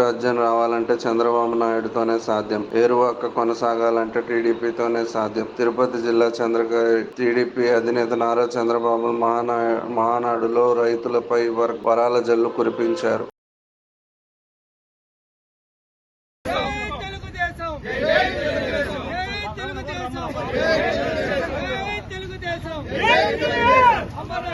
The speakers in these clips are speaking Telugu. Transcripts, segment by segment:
రాజ్యం రావాలంటే చంద్రబాబు నాయుడుతోనే సాధ్యం. ఏరువాక కొనసాగాలంటే టీడీపీతోనే సాధ్యం. తిరుపతి జిల్లా చంద్రగిరి టీడీపీ అధినేత నారా చంద్రబాబు మహానా మహానాడులో రైతులపై వర- వరాల జల్లు కురిపించారు జై తెలుగుదేశం జై తెలుగుదేశం జై తెలుగుదేశం జై తెలుగుదేశం అమర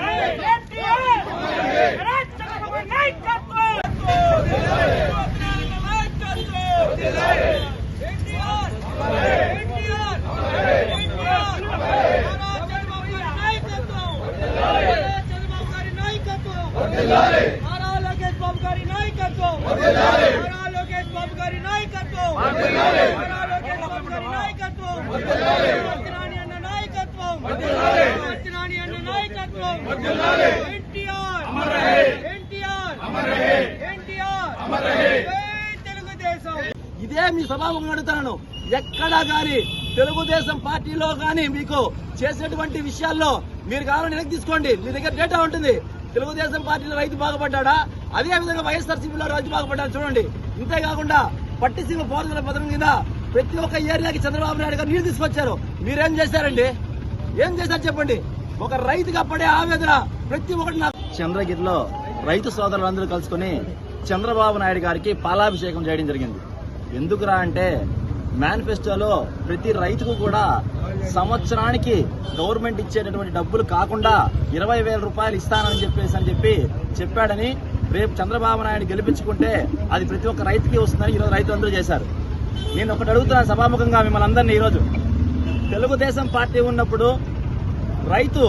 నారా లోకేష్ బాబు గారి నాయకత్వం నారా లోకేష్ బాబు గారి నాయకత్వం నారా లోకేష్ బాబు గారి నాయకత్వం అత్తిరాణి అన్న నాయకత్వం అత్తిరాణి అన్న నాయకత్వం ఎన్టీఆర్ ఎన్టీఆర్ ఎన్టీఆర్ జై తెలుగుదేశం ఇదే మీ సభాముఖం అడుగుతాను ఎక్కడా కానీ తెలుగుదేశం పార్టీలో కానీ మీకు చేసినటువంటి విషయాల్లో మీరు కావాలని వెనక్కి తీసుకోండి. మీ దగ్గర డేటా ఉంటుంది. తెలుగుదేశం పార్టీలో రైతు బాగుపడ్డా అదే విధంగా వైఎస్ఆర్సీపీలో రైతు బాగుపడ్డా చూడండి. ఇంతేకాకుండా పట్టిసీమ పోరాటాల పథకం కింద ప్రతి ఒక్క ఏరియాకి చంద్రబాబు నాయుడు గారు నీళ్ళు తీసుకొచ్చారు. మీరేం చేశారండి? ఏం చేశారు చెప్పండి? ఒక రైతుగా పడే ఆవేదన ప్రతి ఒక్కటి నాకు. చంద్రగిరిలో రైతు సోదరులందరూ కలుసుకొని చంద్రబాబు నాయుడు గారికి పాలాభిషేకం చేయడం జరిగింది. ఎందుకురా అంటే మేనిఫెస్టోలో ప్రతి రైతుకు కూడా సంవత్సరానికి గవర్నమెంట్ ఇచ్చేటటువంటి డబ్బులు కాకుండా ఇరవై వేల రూపాయలు ఇస్తానని చెప్పేసి అని చెప్పి చెప్పాడని రేపు చంద్రబాబు నాయుడు గెలిపించుకుంటే అది ప్రతి ఒక్క రైతుకి వస్తుందని ఈరోజు రైతులందరూ చేశారు. నేను ఒకటి అడుగుతున్నాను సభాముఖంగా మిమ్మల్ని అందరినీ ఈరోజు. తెలుగుదేశం పార్టీ ఉన్నప్పుడు రైతు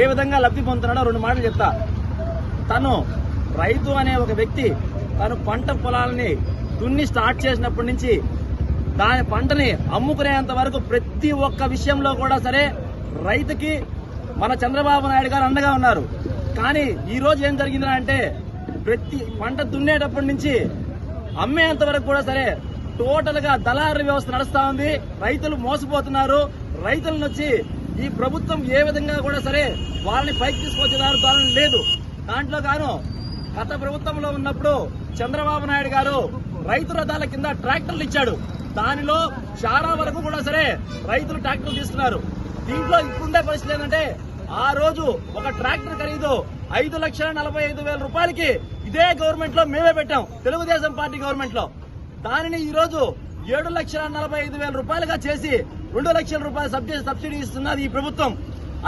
ఏ విధంగా లబ్ధి పొందుతున్నాడో రెండు మాటలు చెప్తా. తను రైతు అనే ఒక వ్యక్తి తను పంట పొలాలని దున్ని స్టార్ట్ చేసినప్పటి నుంచి దాని పంటని అమ్ముకునేంత వరకు ప్రతి ఒక్క విషయంలో కూడా సరే రైతుకి మన చంద్రబాబు నాయుడు గారు అండగా ఉన్నారు. కానీ ఈ రోజు ఏం జరిగింది అంటే ప్రతి పంట దున్నేటప్పటి నుంచి అమ్మేంత వరకు కూడా సరే టోటల్గా దళారు వ్యవస్థ నడుస్తా ఉంది. రైతులు మోసపోతున్నారు. రైతులను వచ్చి ఈ ప్రభుత్వం ఏ విధంగా కూడా సరే వాళ్ళని పైకి తీసుకొచ్చేదారు దాని లేదు. దాంట్లో గాను గత ప్రభుత్వంలో ఉన్నప్పుడు చంద్రబాబు నాయుడు గారు రైతు రథాల కింద ట్రాక్టర్లు ఇచ్చాడు. దానిలో చాలా వరకు కూడా సరే రైతులు ట్రాక్టర్లు తీసుకున్నారు దీంట్లో ఇప్పుడుండే పరిస్థితి ఏంటంటే ఆ రోజు ఒక ట్రాక్టర్ ఖరీదు ఐదు లక్షల నలభై ఐదు వేల రూపాయలకి ఇదే గవర్నమెంట్లో మేమే పెట్టాం తెలుగుదేశం పార్టీ గవర్నమెంట్లో దానిని ఈ రోజు ఏడు లక్షల నలభై ఐదు వేల రూపాయలుగా చేసి రెండు లక్షల రూపాయల సబ్సిడీ సబ్సిడీ ఇస్తున్నది ఈ ప్రభుత్వం.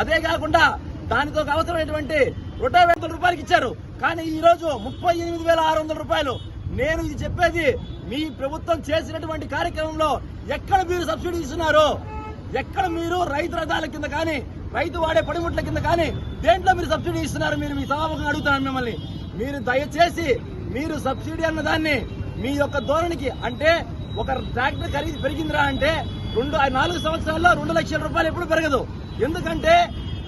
అదే కాకుండా దానితో అవసరమైనటువంటి రొటావేల రూపాయలకి ఇచ్చారు. కానీ ఈ రోజు ముప్పై ఎనిమిది వేల ఆరు వందల రూపాయలు నేను ఇది చెప్పేది మీ ప్రభుత్వం చేసినటువంటి కార్యక్రమంలో ఎక్కడ మీరు సబ్సిడీ ఇస్తున్నారు ఎక్కడ మీరు రైతు రథాల కింద కానీ రైతు వాడే పడిముట్ల కింద కానీ దేంట్లో మీరు సబ్సిడీ ఇస్తున్నారు మీరు మీ సభాముఖంగా అడుగుతున్నాను మిమ్మల్ని. మీరు దయచేసి మీరు సబ్సిడీ అన్న దాన్ని మీ యొక్క ధోరణికి అంటే ఒక ట్రాక్టర్ ఖరీదు పెరిగిందిరా అంటే రెండు ఆ నాలుగు సంవత్సరాల్లో రెండు లక్షల రూపాయలు ఎప్పుడు పెరగదు. ఎందుకంటే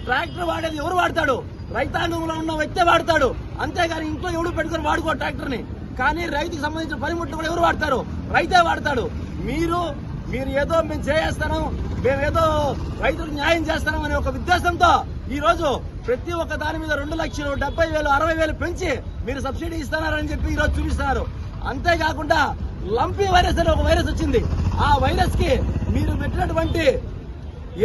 ట్రాక్టర్ వాడేది ఎవరు వాడతాడు? రైతాంగంలో ఉన్న వ్యక్తే వాడతాడు. అంతేగాని ఇంట్లో ఎవడు పెట్టుకొని వాడుకో ట్రాక్టర్ని? కానీ రైతుకు సంబంధించిన పనిముట్లు కూడా ఎవరు వాడతారు? రైతే వాడతాడు. మీరు మీరు ఏదో మేము చేస్తాను మేము ఏదో రైతులకు న్యాయం చేస్తాం అనే ఒక ఉద్దేశంతో ఈ రోజు ప్రతి ఒక్క దాని మీద రెండు లక్షలు డెబ్బై వేలు అరవై వేలు పెంచి మీరు సబ్సిడీ ఇస్తున్నారని చెప్పి ఈరోజు చూపిస్తున్నారు. అంతేకాకుండా లంపీ వైరస్ అనే ఒక వైరస్ వచ్చింది. ఆ వైరస్కి మీరు పెట్టినటువంటి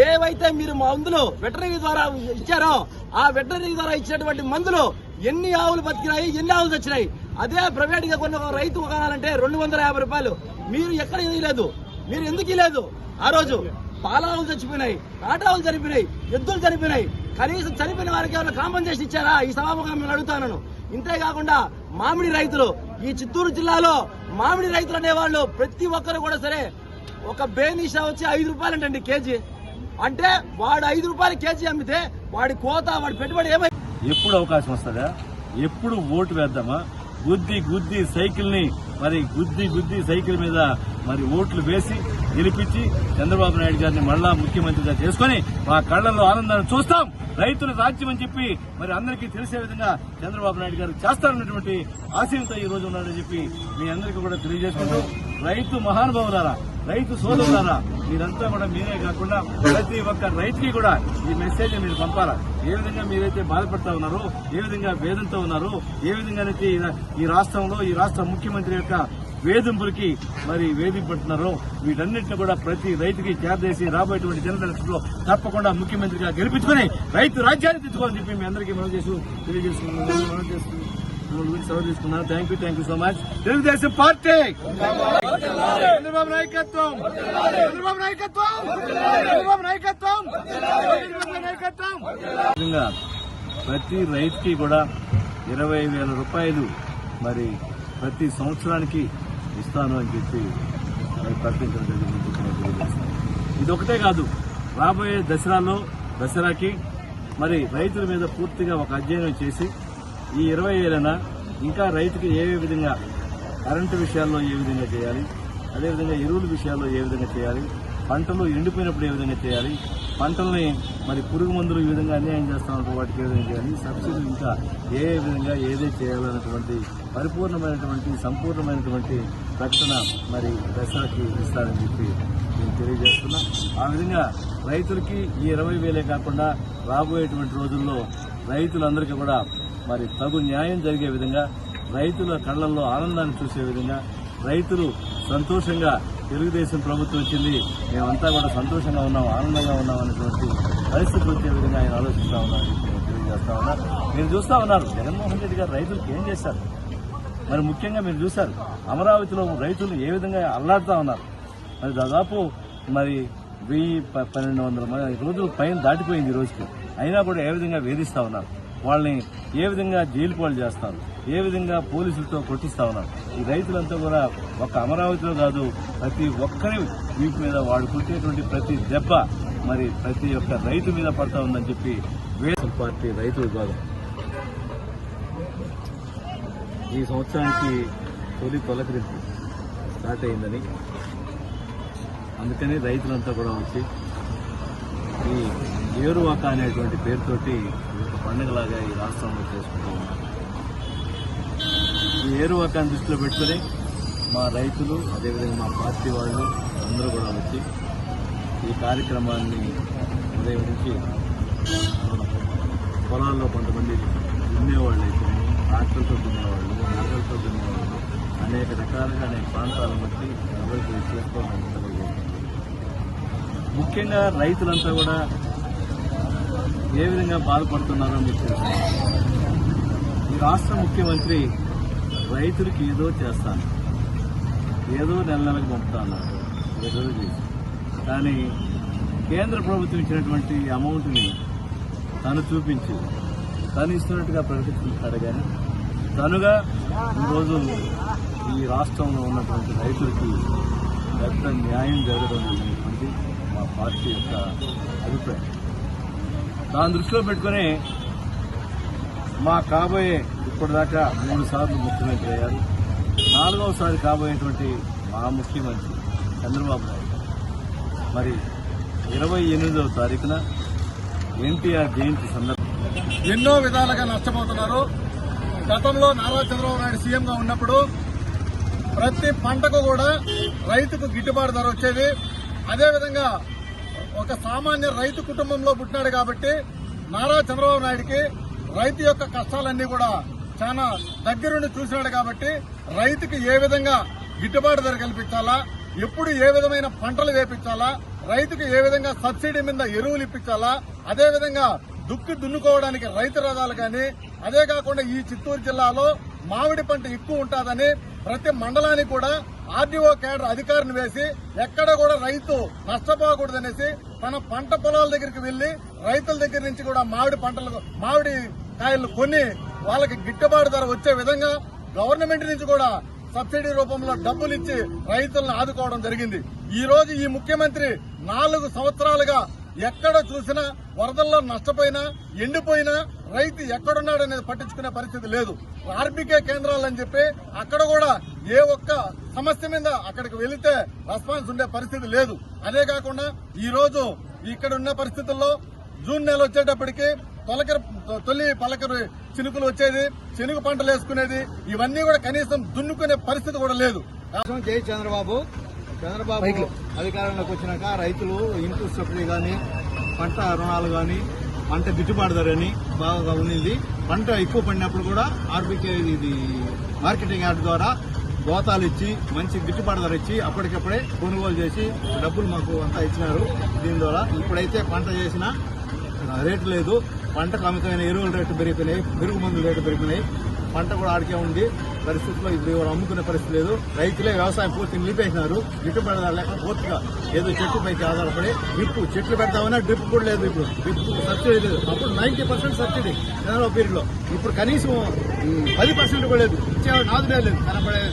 ఏవైతే మీరు మందులు వెటరీ ద్వారా ఇచ్చారో ఆ వెటరీ ద్వారా ఇచ్చినటువంటి మందులు ఎన్ని ఆవులు బతికినాయి ఎన్ని ఆవులు తెచ్చినాయి అదే ప్రైవేట్గా కొన్ని రైతు కొనాలంటే రెండు వందల యాభై రూపాయలు. మీరు ఎక్కడ ఇవ్వలేదు మీరు ఎందుకు ఇవ్వలేదు ఆ రోజు పాలావులు చచ్చిపోయినాయి ఆటావులు చనిపోయినాయి ఎద్దులు చనిపోయినాయి. కనీసం చనిపోయిన వారికి ఏమైనా కాంపన్సేషన్ ఇచ్చారా? ఈ సభాముఖం నేను అడుగుతాను. ఇంతేకాకుండా మామిడి రైతులు ఈ చిత్తూరు జిల్లాలో మామిడి రైతులు అనేవాళ్ళు ప్రతి ఒక్కరు కూడా సరే ఒక బేనిషా వచ్చి ఐదు రూపాయలంటండి కేజీ. అంటే వాడు ఐదు రూపాయలు కేజీ అమ్మితే వాడి కోత వాడి పెట్టుబడి ఏమై ఎప్పుడు అవకాశం వస్తుందా? ఎప్పుడు ఓటు వేద్దామా? గుద్ది గుద్ది సైకిల్ని మరి గుద్ది గుద్ది సైకిల్ మీద మరి ఓట్లు వేసి గెలిపించి చంద్రబాబు నాయుడు గారిని మళ్ళా ముఖ్యమంత్రిగా చేసుకొని మా కళ్ళల్లో ఆనందాన్ని చూస్తాం. రైతుల రాజ్యం అని చెప్పి మరి అందరికీ తెలిసే విధంగా చంద్రబాబు నాయుడు గారు చేస్తారన్నటువంటి ఆశయంతో ఈ రోజు ఉన్నారని చెప్పి మీ అందరికీ కూడా తెలియజేసుకుంటూ రైతు మహానుభావులారా రైతు సోదరులారా మీరంతా కూడా మీరే కాకుండా ప్రతి ఒక్క రైతుకి కూడా ఈ మెసేజ్ మీరు పంపాలా? ఏ విధంగా మీరైతే బాధపడతా ఉన్నారో ఏ విధంగా వేదంతో ఉన్నారు ఏ విధంగా ఈ- రాష్ట్రంలో ఈ రాష్ట్ర ముఖ్యమంత్రి యొక్క వేధింపులకి మరి వేధింపడుతున్నారో వీటన్నిటిని కూడా ప్రతి రైతుకి చేరదేసి రాబోయేటువంటి జనరల్ ఎలక్షన్లో తప్పకుండా ముఖ్యమంత్రిగా గెలిపించుకుని రైతు రాజ్యాన్ని తెచ్చుకోవాలని చెప్పి మీ అందరికీ మనం చేసి తెలియజేసుకున్నాను మనం చేస్తున్నాను సెలవు తీసుకున్నాను thank you thank you so much Telugu Desam party! Chandrababu నాయకత్వం! చంద్రబాబు నాయకత్వం! చంద్రబాబు నాయకత్వం! నాయకత్వం! విధంగా ప్రతి రైతుకి కూడా ఇరవై వేల రూపాయలు మరి ప్రతి సంవత్సరానికి ఇస్తాను అని చెప్పి మరి ప్రకటించడం జరిగింది ఇది ఒకటే కాదు. రాబోయే దసరాలో దసరాకి మరి రైతుల మీద పూర్తిగా ఒక అధ్యయనం చేసి ఈ ఇరవై వేలన ఇంకా రైతుకి ఏ విధంగా కరెంటు విషయాల్లో ఏ విధంగా చేయాలి? అదేవిధంగా ఎరువుల విషయాల్లో ఏ విధంగా చేయాలి? పంటలు ఎండిపోయినప్పుడు ఏ విధంగా చేయాలి? పంటల్ని మరి పురుగు మందులు ఈ విధంగా అన్యాయం చేస్తామంటే వాటికి ఏ విధంగా చేయాలి? సబ్సిడీ ఇంకా ఏ ఏ విధంగా ఏదే చేయాలన్నటువంటి పరిపూర్ణమైనటువంటి సంపూర్ణమైనటువంటి ప్రకటన మరి దసరాకి ఇస్తారని చెప్పి నేను తెలియజేస్తున్నా. ఆ విధంగా రైతులకి ఈ ఇరవై వేలే కాకుండా రాబోయేటువంటి రోజుల్లో రైతులందరికీ కూడా మరి తగు న్యాయం జరిగే విధంగా రైతుల కళ్ళల్లో ఆనందాన్ని చూసే విధంగా రైతులు సంతోషంగా తెలుగుదేశం ప్రభుత్వం వచ్చింది. మేమంతా కూడా సంతోషంగా ఉన్నాం ఆనందంగా ఉన్నాం అనేటువంటి పరిస్థితి వచ్చే విధంగా ఆయన ఆలోచిస్తా ఉన్నారు. తెలియజేస్తా ఉన్నారు మీరు చూస్తా ఉన్నారు. జగన్మోహన్ రెడ్డి గారు రైతులకు ఏం చేశారు? మరి ముఖ్యంగా మీరు చూశారు అమరావతిలో రైతులు ఏ విధంగా అల్లాడుతా ఉన్నారు? మరి దాదాపు మరి వెయ్యి ప- పన్నెండు వందల మంది రోజులు పైన దాటిపోయింది ఈ రోజుకి. అయినా కూడా ఏ విధంగా వేధిస్తా ఉన్నారు? వాళ్ళని ఏ విధంగా జైలు పాలు చేస్తారు ఏ విధంగా పోలీసులతో కొట్టిస్తా ఉన్నారు. ఈ రైతులంతా కూడా ఒక్క అమరావతిలో కాదు ప్రతి ఒక్కరి వీపు మీద వాడు కుట్టేటువంటి ప్రతి దెబ్బ మరి ప్రతి ఒక్క రైతు మీద పడతా ఉందని చెప్పి వేసం పార్టీ రైతు విభాగం. ఈ సంవత్సరానికి తొలి తొలకరింపు స్టార్ట్ అయిందని అందుకని రైతులంతా కూడా వచ్చి ఈ ఏరువాక అనేటువంటి పేరుతోటి పండుగలాగా ఈ రాష్ట్రంలో చేసుకుంటూ ఉన్నాం. ఈ ఏరువాకాన్ని దృష్టిలో పెట్టుకుని మా రైతులు అదేవిధంగా మా పార్టీ వాళ్ళు అందరూ కూడా వచ్చి ఈ కార్యక్రమాన్ని ఉదయం నుంచి పొలాల్లో కొంతమంది దున్నేవాళ్ళు అయితే ట్రాక్టర్తో దున్నేవాళ్ళు నగలతో దున్నేవాళ్ళు అనేక రకాలుగా అనేక ప్రాంతాలను బట్టి ఎవరికి చేసుకోవాలని ముఖ్యంగా రైతులంతా కూడా ఏ విధంగా బాధపడుతున్నారో మీకు తెలుసు. ఈ రాష్ట్ర ముఖ్యమంత్రి రైతులకి ఏదో చేస్తాను. ఏదో నెల నెలకు పంపుతాను. ఏదో చేసి కానీ కేంద్ర ప్రభుత్వం ఇచ్చినటువంటి అమౌంట్ని తను చూపించి తను ఇస్తున్నట్టుగా ప్రకటిస్తున్నాడు కానీ తనుగా ఈరోజు ఈ రాష్ట్రంలో ఉన్నటువంటి రైతులకి పెద్ద న్యాయం జరగడం అనేటువంటి మా పార్టీ యొక్క అభిప్రాయం. దాని దృష్టిలో పెట్టుకుని మా కాబోయే ఇప్పటిదాకా మూడు సార్లు ముఖ్యమంత్రి అయ్యారు. నాలుగవసారి కాబోయేటువంటి మా ముఖ్యమంత్రి చంద్రబాబు నాయుడు మరి ఇరవై ఎనిమిదవ తారీఖున ఎన్టీఆర్ జయంతి సందర్భం ఎన్నో విధాలుగా నష్టపోతున్నారు. గతంలో నారా చంద్రబాబు నాయుడు సీఎంగా ఉన్నప్పుడు ప్రతి పంటకు కూడా రైతుకు గిట్టుబాటు ధర వచ్చేది. అదేవిధంగా ఒక సామాన్య రైతు కుటుంబంలో పుట్టినాడు కాబట్టి నారా చంద్రబాబు నాయుడికి రైతు యొక్క కష్టాలన్నీ కూడా చాలా దగ్గరుండి చూసినాడు కాబట్టి రైతుకి ఏ విధంగా గిట్టుబాటు ధర కల్పించాలా ఎప్పుడు ఏ విధమైన పంటలు వేపించాలా రైతుకు ఏ విధంగా సబ్సిడీ మీద ఎరువులు ఇప్పించాలా అదే విధంగా దుక్కి దున్నుకోవడానికి రైతు రథాలు కానీ అదే కాకుండా ఈ చిత్తూరు జిల్లాలో మామిడి పంట ఎక్కువ ఉంటుందని ప్రతి మండలానికి కూడా ఆర్డీఓ కేడర్ అధికారిని వేసి ఎక్కడ కూడా రైతు నష్టపోకూడదనేసి తన పంట పొలాల దగ్గరికి వెళ్ళి రైతుల దగ్గర నుంచి కూడా మామిడి పంటలు మామిడి కాయలు కొని వాళ్ళకి గిట్టుబాటు ధర వచ్చే విధంగా గవర్నమెంట్ నుంచి కూడా సబ్సిడీ రూపంలో డబ్బులు ఇచ్చి రైతులను ఆదుకోవడం జరిగింది. ఈ రోజు ఈ ముఖ్యమంత్రి నాలుగు సంవత్సరాలుగా ఎక్కడ చూసినా వరదల్లో నష్టపోయినా ఎండిపోయినా రైతు ఎక్కడున్నాడనేది పట్టించుకునే పరిస్థితి లేదు. ఆర్బీకే కేంద్రాలని చెప్పి అక్కడ కూడా ఏ ఒక్క సమస్య మీద అక్కడికి వెళితే రెస్పాన్స్ ఉండే పరిస్థితి లేదు. అదే కాకుండా ఈ రోజు ఇక్కడ ఉన్న పరిస్థితుల్లో జూన్ నెల వచ్చేటప్పటికి తొలకర తొలి పలకరు చినుకులు వచ్చేది చెనుగు పంటలు వేసుకునేది ఇవన్నీ కూడా కనీసం దున్నుకునే పరిస్థితి కూడా లేదు. రాష్ట్రం జై చంద్రబాబు. చంద్రబాబు అధికారంలోకి వచ్చినాక రైతులు ఇన్పుట్ సబ్సిడీ కానీ పంట రుణాలు కానీ పంట గిట్టుబాటు ధర అని బాగా ఉన్నింది. పంట ఎక్కువ పడినప్పుడు కూడా ఆర్బీకే ఇది మార్కెటింగ్ యార్డ్ ద్వారా గోతాలు ఇచ్చి మంచి గిట్టుబాటు ధర ఇచ్చి అప్పటికప్పుడే కొనుగోలు చేసి డబ్బులు మాకు అంతా ఇచ్చినారు. దీని ద్వారా ఇప్పుడైతే పంట చేసిన రేటు లేదు. పంటకు అమితమైన ఎరువుల రేటు పెరిగిపోయినాయి. పెరుగు మందుల రేటు పెరిగినాయి పంట కూడా ఆడికే ఉంది. పరిస్థితుల్లో ఇప్పుడు ఎవరు అమ్ముకునే పరిస్థితి లేదు. రైతులే వ్యవసాయం పూర్తి నిలిపేసినారు. గిట్టు ధర లేక పూర్తిగా ఏదో చెట్టు పైకి ఆధారపడి డ్రిప్ చెట్లు పెడతామన్నా డ్రిప్ కూడా లేదు ఇప్పుడు. డ్రిప్ సబ్సిడీ లేదు. అప్పుడు నైన్టీ పర్సెంట్ సబ్సిడీ చంద్రబాబు పీరియడ్లో ఇప్పుడు కనీసం పది పర్సెంట్ కూడా లేదు. ఇచ్చే నాదుడే లేదు. కనపడే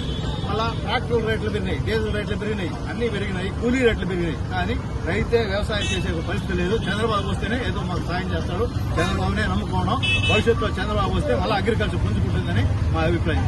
మళ్ళా ట్రాక్టర్ రేట్లు పెరిగినాయి డీజిల్ రేట్లు పెరిగినాయి అన్ని పెరిగినాయి కూలీ రేట్లు పెరిగినాయి. కానీ రైతే వ్యవసాయం చేసే పరిస్థితి లేదు. చంద్రబాబు వస్తేనే ఏదో మాకు సాయం చేస్తాడు. చంద్రబాబునే నమ్ముకోవడం. భవిష్యత్తులో చంద్రబాబు వస్తే మళ్ళీ అగ్రికల్చర్ పుంజుకుంటుందని మా అభిప్రాయం.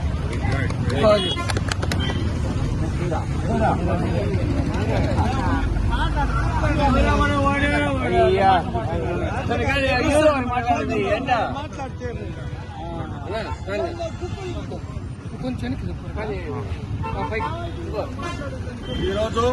ఈరోజు